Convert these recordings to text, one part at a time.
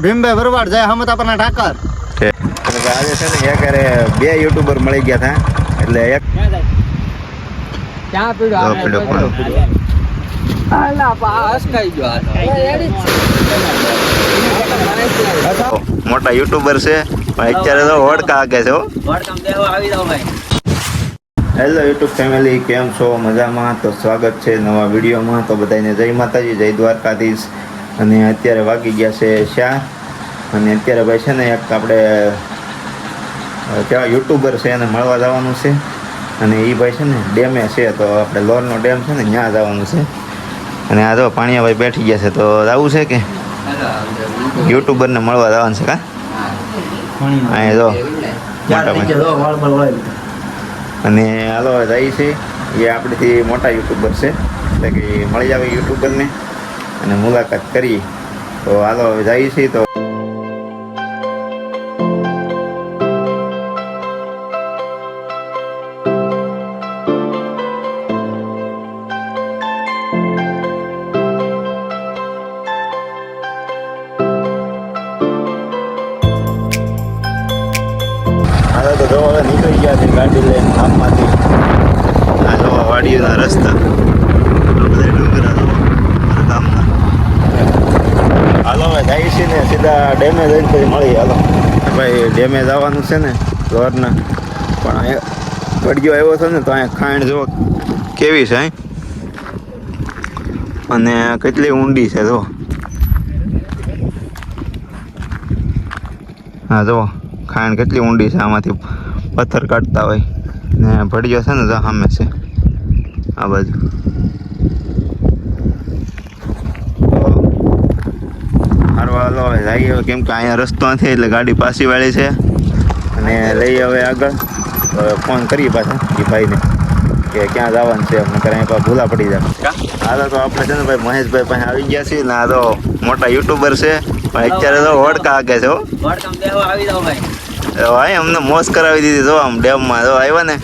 ભીમભાઈ ભરવાડ જય હમતાપરના ઠાકર. આજે છે ને એક બે યુટ્યુબર મળી ગયા હતા એટલે એક ક્યાં પીડો મોટા યુટ્યુબર છે પણ અત્યારે તો હોડકા આગે છે હેલો યુટ્યુબ ફેમિલી કેમ છો? મજામાં? તો સ્વાગત છે નવા વિડીયોમાં. તો બધાને જય માતાજી જય દ્વારકાધીશ. અને અત્યારે વાગી ગયા છે ચાર અને અત્યારે ભાઈ છે ને એક આપણે કેવા યુટ્યુબર છે એને મળવા જવાનું છે. અને એ ભાઈ છે ને ડેમે છે, તો આપણે લોરનો ડેમ છે ને ત્યાં જવાનું છે. અને આ જો પાણીયાભાઈ બેઠી ગયા છે, તો આવું છે કે? યુટ્યુબરને મળવા જવાનું છે કા? અહીંયા જો અને હાલો, જાય છે. એ આપણેથી મોટા યુટ્યુબર છે. એટલે કે મળી આવે યુટ્યુબરને. અને મુલાકાત કરી. તો હાલો, હવે જઈએ છીએ તો હાલો, તો જો હવે નીકળી ગયા છે ગાડી લઈને ગામમાંથી આ જો વાડીઓના રસ્તા. આ બધા ડુંગરા જો અમારા ગામના હાલો હવે જાય છે ને, સીધા ડેમેજ જઈને પછી મળી, હાલો. ભાઈ ડેમેજ આવવાનું છે ને લોરના પણ અહીંયા ગડિયો આવ્યો છે ને, તો અહીંયા ખાંડ જો કેવી છે? અને કેટલી ઊંડી છે, જો. હા, જો, ખાંડ કેટલી ઊંડી છે, આમાંથી પથ્થર કાઢતા હોય. ને ભડિયો છે ને સામે છે. આ બાજુ. હાલો હવે કેમ કે અહીંયા રસ્તો નથી એટલે ગાડી પાછી વાળી છે. અને લઈ હવે આગળ. ફોન કરીએ પાછા એ ભાઈને કે ક્યાં જવાનું છે. અમને કરે અહીંયા ભૂલા પડી જાય. હાલો તો આપણે છે ને ભાઈ મહેશભાઈ પાસે આવી ગયા છીએ ને આ તો મોટા યુટ્યુબર છે. પણ અત્યારે તો હોડકા આગે છે ભાઈ. અમને મોસ કરાવી દીધી જો આમ ડેમમાં. જો આવ્યા ને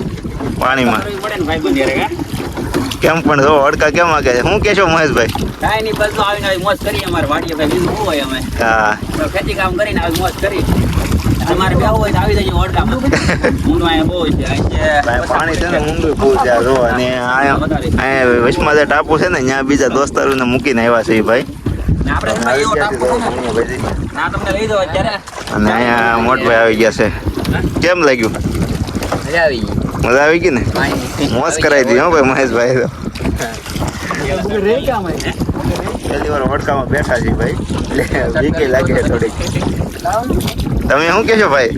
પાણીમાં. કેમ પણ જો હડકા કેમ હાકે છે? શું કહેશો મહેશભાઈ? કાંઈ નહીં બસ આવીને આવી મોજ કરીએ અમારે વાડીએ ભાઈ બીજું શું હોય અમે? હા. ખેતી કામ કરીને આવી મોજ કરી અમારે બે હોય તો આવી જજો વડકામાં ઊંડું અહીંયા બહુ છે પાણી છે ને ઊંડું બહુ છે જો અને અહીંયા વચમાં જે ટાપુ છે ને ત્યાં બીજા દોસ્તારોને મૂકીને આવ્યા છે ભાઈ. અને અહીંયા મોટભાઈ આવી ગયા છે. કેમ લાગ્યું? મજા આવી મજા આવી ગઈ ને? મોજ કરાવી દીધી હો ભાઈ મહેશભાઈ તો. પહેલી વાર હોડકામાં બેઠા છીએ ભાઈ. એટલે બીકે લાગે થોડીક. તમે શું કહેશો ભાઈ?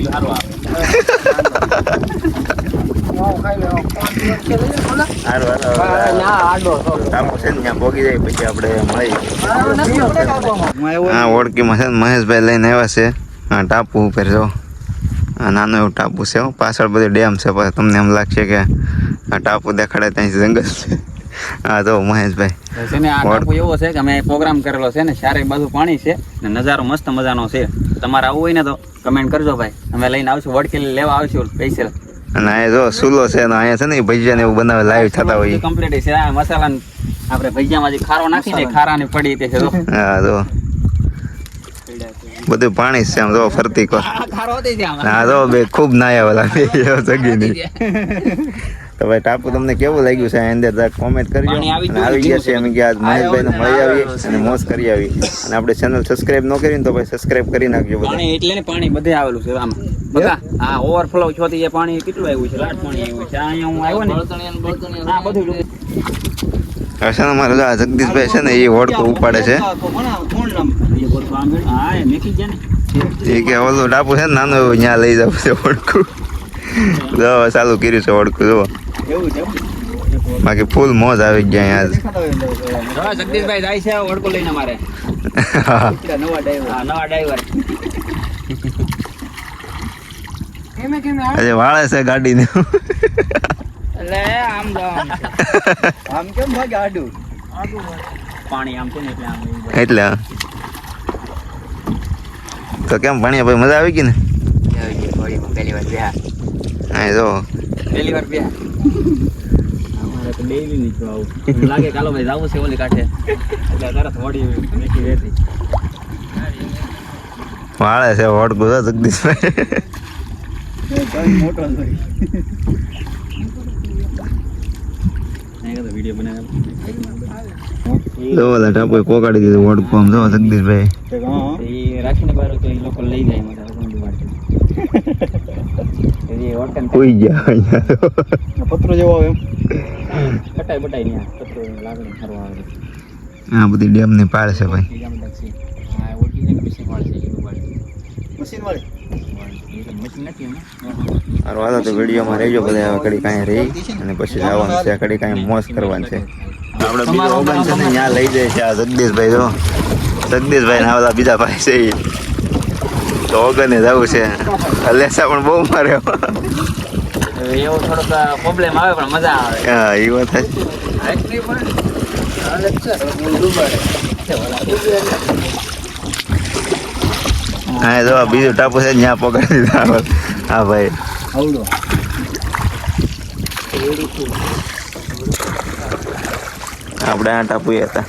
હારું, હારું, હવે ટાપુ છે ને ત્યાં ભોગી જાય પછી આપણે મળી હા ઓળખીમાં છે ને મહેશભાઈ લઈને આવ્યા છે. હા ટાપુ ઉપર જો. આ નાનો એવું ટાપુ છે પાછળ બધું ડેમ છે. પછી તમને એમ લાગશે કે આ ટાપુ દેખાડે ત્યાં જંગલ છે. હા તો મહેશભાઈ. છે ને આ ટાપુ એવો છે કે અમે પ્રોગ્રામ કરેલો છે ને ચારે બાજુ પાણી છે ને નજારો મસ્ત મજાનો છે. તમારે આવવું હોય ને તો કમેન્ટ કરજો ભાઈ. અમે લઈને આવશું વડકેલી લેવા આવશું પૈસા અને અહીંયા જો સુલો છે ને અહીંયા છે ને ભજીયા ને એવું બનાવે લાઈવ થતા હોય. કમ્પ્લીટ છે. આ મસાલા આપણે ભજીયામાં જે ખારો નાખી ને ખારાની પડી તે છે હા જો. બધું પાણી છે આમ જો ફરતી કો હા જો બે ખૂબ નાયા વાલા બે જગી ની તો ભાઈ ટાપુ તમને કેવું લાગ્યું છે? આ અંદર કોમેન્ટ કરજો. પાણી આવી અને આવી ગયા છે અમે ગયા મહેશભાઈને મળી આવી અને મોજ કરી આવી. અને આપણે ચેનલ સબસ્ક્રાઇબ ન કરી ને તો ભાઈ સબસ્ક્રાઇબ કરી નાખજો બધા. પાણી એટલે ને પાણી બધે આવેલું છે આમ. બધા. હા? ઓવરફ્લો છોથી એ પાણી કેટલું આવ્યું છે? લાટ પાણી આવ્યું છે. અહીંયા હું આવ્યો ને. હા બધું હવે છે ને અમારે જગદીશભાઈ છે ને એ હોડકો ઉપાડે છે. એ મેકી ગયા ને એ કે ઓલું ડાપુ છે ને નાનું એવું ત્યાં લઈ જવું છે હોડકું જો ચાલુ કર્યું છે જો બાકી ફૂલ મોજ આવી ગયા હવે જગદીશભાઈ જાય છે વડકો લઈને મારે. નવા ડ્રાઈવર. નવા ડ્રાઈવર હજી વાળે છે ગાડીને. એટલે આમ આમ કેમ ભાગે આડું? પાણી આમ છે ને એટલે આમ એટલે. તો કેમ ભણ્યા ભાઈ મજા આવી ગઈ ને? પહેલી વાર હા જો. પહેલી વાર બેહા. અમારે તો ડેઈલી નહીં આવું. લાગે કાલો ભાઈ જાવું છે ઓલી કાંઠે. એટલે તરત વળી મેકી વેઠી વાળે છે તો જગદીશભાઈ મોટો વીડિયો પોકાડી દીધું આમ જો જગદીશભાઈ. રાખીને બાર તો એ લોકો લઈ જાય મોટા ઊંધું વાળીને. એ ઓટન ઉઈ ગયા અહીંયા. પત્રો જેવો આવે એમ. કટાઈ બટાઈ ન્યા પત્રો લાગણી ફરવા આવે. આ બધી ડેમની પાળ છે ભાઈ. બીજા બધા છે. ઓટી છે મશીન વાળી છે મશીન વાળી. એ તો મશીન નથી એમાં. સારું હાલો તો વિડીયોમાં રહેજો બધા કડી કાંઈ રહી અને પછી જવાનું છે કડી કાંઈ મોસ કરવાનું છે. આપણે બીજો ઓગન છે ને ત્યાં લઈ જાય છે આ જગદીશભાઈ જો. જગદીશભાઈ ના બધા બીજા ભાઈ છે તો ઓગને જવું છે. અલેસા પણ બહુ મારે. એવો થોડોક પ્રોબ્લેમ આવે પણ મજા આવે. હા એ વાત હા જો બીજું ટાપુ છે ત્યાં પકડી દીધા હા ભાઈ. આવડો આપણે આ ટાપુ હતા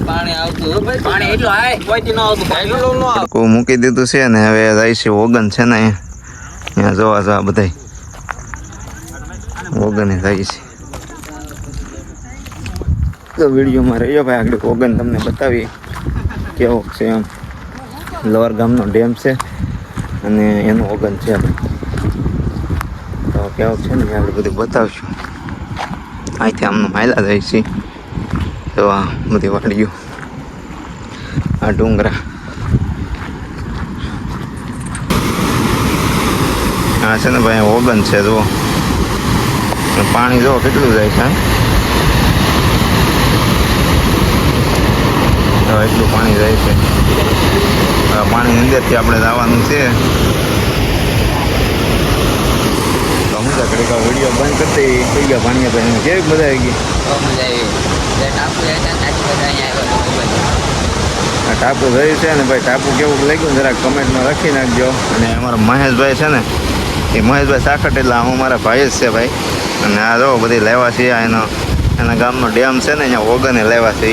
પાણી આવતું પાણી એટલું આય કોઈથી ન આવતું એટલું ન આવતું કો મૂકી દીધું છે ને હવે જાય છે ઓગન છે ને અહીંયા. જોવા જોવા બધાય. ઓગને જાય છે. તો વિડીયોમાં રહ્યો ભાઈ, આગળ ઓગન તમને બતાવી કેવો છે એમ. લોઅર ગામનો ડેમ છે અને એનું ઓગન છે તો કેવો છે ને આગળ બધું બતાવશું. અહીંથી આમનું માયલા જાય છે. તો આ બધી વાડીઓ. આ ડુંગરા હા છે ને ભાઈ ઓગન છે, જુઓ. પાણી જુઓ કેટલું જાય છે એટલું પાણી જાય છે. પાણીની અંદરથી આપણે જવાનું છે. તો ઘડીક વીડિયો બંધ કરતી થઈ ગયા પાણી ભાઈ કેવી મજા આવી ગઈ? ટાપુ થયું છે ને ભાઈ ટાપુ કેવું લાગ્યું જરાક કમેન્ટમાં લખી નાખજો. અને અમારા મહેશભાઈ છે ને, એ મહેશભાઈ સાખટ એટલે આમ અમારા ભાઈ જ છે ભાઈ. અને આ જો બધી લેવા છે, આ એનો એના ગામનો ડેમ છે ને, અહીંયા ઓગને લેવા છે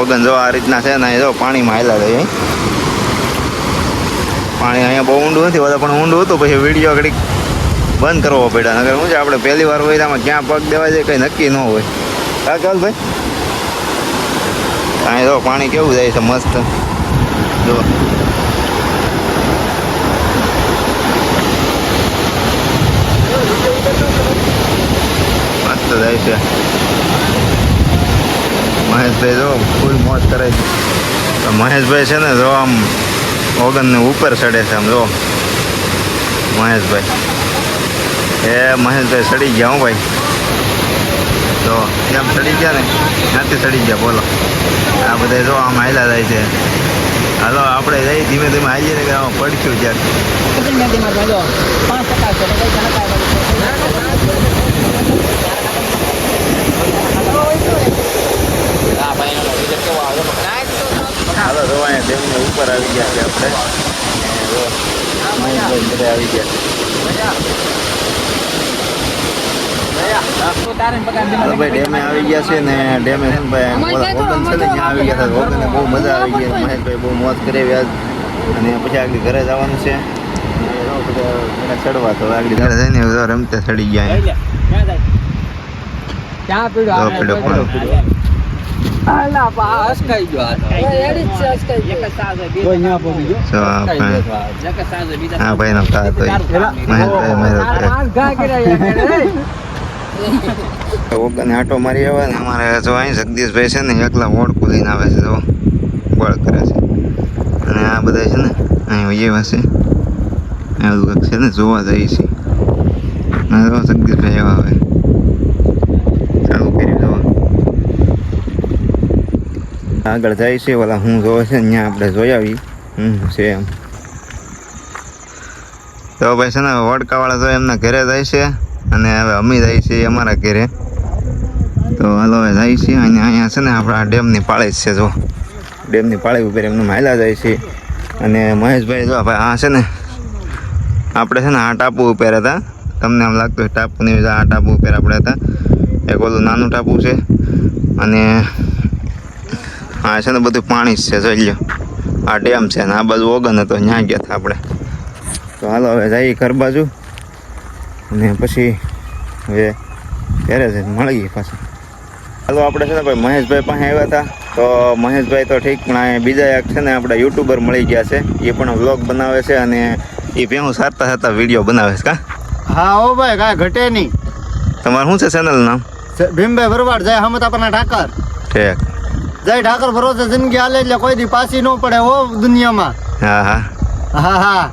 ઓગન જો આ રીતના છે ને એ જો પાણીમાં આવેલા રહી પાણી અહીંયા બહુ ઊંડું નથી બધા પણ ઊંડું હતું, પછી વીડિયો ઘડીક બંધ કરવો પડ્યા. નગર શું છે, આપણે પહેલી વાર હોય આમાં ક્યાં પગ દેવા જાય કંઈ નક્કી ન હોય. હા, ચાલ ભાઈ. અહીં તો પાણી કેવું જાય છે મસ્ત. જો. મસ્ત જાય છે. મહેશભાઈ જો ફૂલ મોજ કરે છે. તો મહેશભાઈ છે ને જો આમ ઓગનને ઉપર ચડે છે આમ જો. મહેશભાઈ. એ મહેશભાઈ ચડી ગયા હું ભાઈ. તો જેમ ચડી ગયા ને, ત્યાંથી ચડી ગયા, બોલો. આ બધા જો આમ હાલ્યા જાય છે. હાલો, આપણે જઈ ધીમે ધીમે આવીએ ને કે આમાં પડશું ક્યાંક હાલો, જો અહીંયા ઉપર આવી ગયા છે આપણે. આવી ગયા ભાઈ ડેમે આવી ગયા છે ને ડેમે છે ને ભાઈ ઓગન છે ને ત્યાં આવી ગયા હતા ઓગને બહુ મજા આવી ગઈ. મહેશભાઈ બહુ મોજ કરાવી આજ અને પછી આગળ ઘરે જવાનું છે. ચડવા તો આગળ ઘરે જઈને રમતે ચડી ગયા. ક્યાં આલા પાસ કઈ ગયો આ તો. ઓગને આટો મારી આવે ને અમારે જો અહીં જગદીશભાઈ છે ને, એકલા ઓળખું લઈને આવે છે, જો. બળ કરે છે. અને આ બધા છે ને, અહીં એવા છે. બધું કંઈક છે ને, જોવા જઈએ છીએ જો જગદીશભાઈ એવા આવે. ચાલુ કરી જોવા આગળ જાય છે, ઓલા હું જોવે છે ત્યાં આપણે જોઈ આવી. હમ છે એમ. તો ભાઈ છે ને, વડકાવાળા તો એમના ઘરે જાય છે. અને હવે અમી જાય છે અમારા ઘેરે. તો હાલો હવે જાય છે અને અહીંયા છે ને આપણા ડેમની પાળે જ છે, જો. ડેમની પાળી ઉપર એમને માયલા જાય છે. અને મહેશભાઈ જો ભાઈ આ છે ને, આપણે છે ને આ ટાપુ ઉપર હતા. તમને એમ લાગતું હોય ટાપુની આ ટાપુ ઉપર આપણે હતા. એક ઓલું નાનું ટાપુ છે. અને આ છે ને બધું પાણી જ છે, જોઈ લો આ ડેમ છે ને, આ બાજુ ઓગન હતો ત્યાં ગયા હતા આપણે. તો હાલો હવે જઈએ ઘર બાજુ. અને પછી હવે ત્યારે જ ગઈ પાછું. હાલો આપણે છે ને ભાઈ મહેશભાઈ પાસે આવ્યા હતા. તો મહેશભાઈ તો ઠીક પણ બીજા એક છે ને આપણા યુટ્યુબર મળી ગયા છે. એ પણ વ્લોગ બનાવે છે અને એ ભેહું સારતા સારતા વીડિયો બનાવે છે કા? હા ઓ ભાઈ કાંઈ ઘટે નહીં. તમારું શું છે ચેનલ નામ? ભીમભાઈ ભરવાડ જય હમત આપણા ઠાકર ઠીક. જય ઠાકર ભરોસે જિંદગી હાલે એટલે કોઈ દી પાછી ન પડે હો દુનિયામાં. હા હા. હા હા.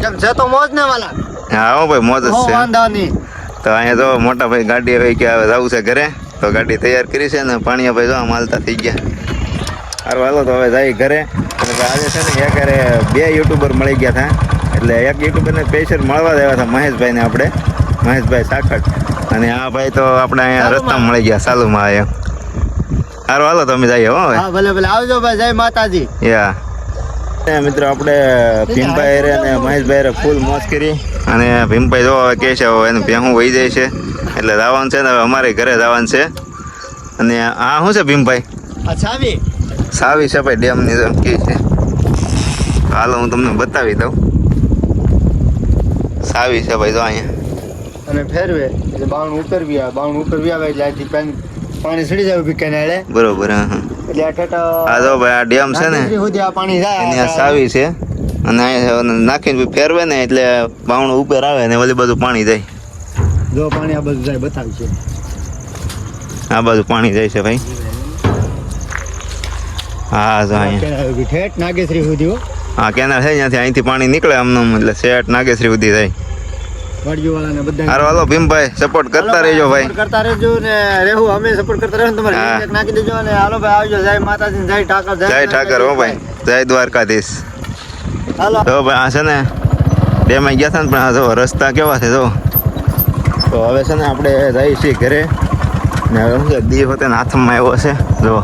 કેમ છે તો મોજ ને વાલા? હા હો ભાઈ મોજ જ છે. વાંધા નહીં. તો અહીંયા જો મોટા ભાઈ ગાડી હવે કે હવે જવું છે ઘરે તો ગાડી તૈયાર કરી છે ને પાણીયા ભાઈ જો માલતા થઈ ગયા. સારું હાલો તો હવે જાય ઘરે. આજે છે ને એક હારે બે યુટ્યુબર મળી ગયા હતા. એટલે એક યુટ્યુબરને સ્પેશિયલ મળવા જ આવ્યા હતા મહેશભાઈને આપણે. મહેશભાઈ સાખટ અને આ ભાઈ તો આપણે અહીંયા રસ્તા મળી ગયા સાલુમાં આવ્યા. હારો હાલો તમે જઈએ હો હા ભલે ભલે. આવજો ભાઈ જય માતાજી. યા. મિત્રો આપણે ભીમભાઈ રે અને મહેશભાઈ રે ફૂલ મોજ કરી. અને ભીમભાઈ જો કે છે હવે એનું ભેહું વહી જાય છે. એટલે જવાનું છે ને હવે અમારે ઘરે જવાનું છે. અને આ શું છે ભીમભાઈ? આવી સાવી છે ભાઈ ડેમની જેમ કે છે. હાલો હું તમને બતાવી દઉં. સાવી છે ભાઈ જો અહીંયા. અને ફેરવે એટલે બાવણ ઉતરવી આવે. બાવણ ઉતરવી આવે એટલે આથી પાણી પાણી સડી જાય ઊભી કેનાળે બરોબર હા હા. એટલે આ જો ભાઈ આ ડેમ છે ને સુધી આ પાણી જાય એની આ સાવી છે. અને અહીંયા નાખીને ફેરવે ને એટલે બાવણું ઉપર આવે ને ઓલી બધું પાણી જાય. જો પાણી આ બધું જાય બતાવી છે આ બાજુ પાણી જાય છે ભાઈ. હા જો અહીંયા. ઠેઠ નાગેશ્રી સુધી હા. કેનાલ છે ત્યાંથી અહીંથી પાણી નીકળે આમનું આમ એટલે શેઠ નાગેશ્રી સુધી જાય. વાડીઓ બધા હારો હાલો ભીમભાઈ સપોર્ટ કરતા રહેજો ભાઈ. કરતા રહેજો ને રહેવું અમે સપોર્ટ કરતા રહેજો ને તમારે. એક નાખી દેજો અને હાલો ભાઈ આવજો જય માતાજી જય ઠાકર જય ઠાકર હો ભાઈ. જય દ્વારકાધીશ. હાલો. તો ભાઈ આ છે ને ડેમાં ગયા હતા ને પણ આ જો રસ્તા કેવા છે જો. તો હવે છે ને આપણે જઈએ છીએ ઘરે. ને હવે શું છે દીવ હોતે હાથમાં આવ્યો છે જો.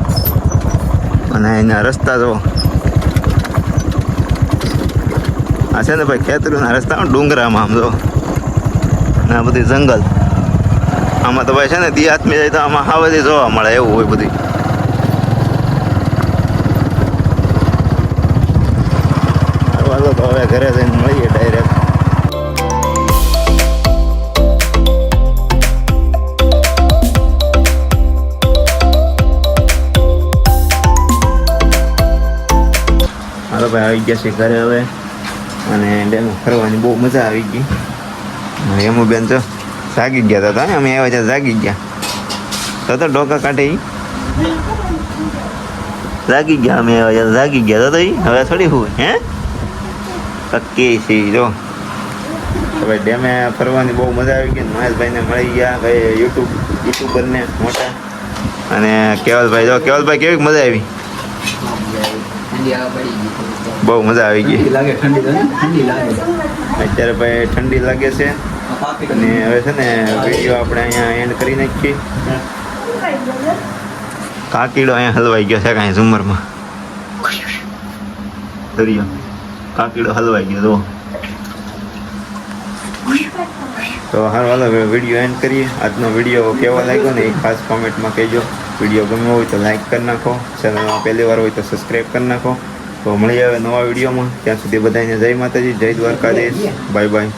અને એના રસ્તા જો. આ છે ને ભાઈ ખેતરોના રસ્તા ડુંગરામાં આમ જો. ને આ બધી જંગલ. આમાં તો ભાઈ છે ને, દી હાથમાં જાય તો આમાં હા બધી જોવા મળે એવું હોય બધી. તો હવે ઘરે જઈને મળીએ ડાયરેક્ટ હાલો, ભાઈ, આવી ગયા છે ઘરે હવે. અને ડેમમાં ફરવાની બહુ મજા આવી ગઈ. અને બેન તો જાગી ગયા હતા ને અમે આવ્યા ત્યાં જાગી ગયા. તો તો ડોકા કાઢે જાગી ગયા અમે આવ્યા ત્યાં જાગી ગયા તો ઈ. હવે થોડી હું હે? પક્કી છે જો. હવે ડેમે ફરવાની બહુ મજા આવી ગઈ મહેશભાઈને મળી ગયા ભાઈ યુટ્યુબ યુટ્યુબરને મોટા. અને કેવલભાઈ જો કેવલભાઈ કેવી મજા આવી? બહુ મજા આવી ગઈ. લાગે. ઠંડી લાગે. અત્યારે ભાઈ ઠંડી લાગે છે. અને હવે છે ને વીડિયો આપણે અહીંયા એન્ડ કરી નાખીએ. કાકીડો અહીંયા હલવાઈ ગયો છે કાંઈ ઝુમરમાં. દરિયો. કાકીડો હલવાઈ ગયો તો તો હાલ, હાલો વીડિયો એન્ડ કરીએ. આજનો વીડિયો કેવો લાગ્યો ને એ ખાસ કોમેન્ટમાં કહેજો. વીડિયો ગમ્યો હોય તો લાઇક કરી નાખો. ચેનલમાં પહેલી વાર હોય તો સબસ્ક્રાઈબ કરી નાખો. તો મળી આવે નવા વિડીયોમાં ત્યાં સુધી બધાને જય માતાજી, જય દ્વારકાધીશ. Bye bye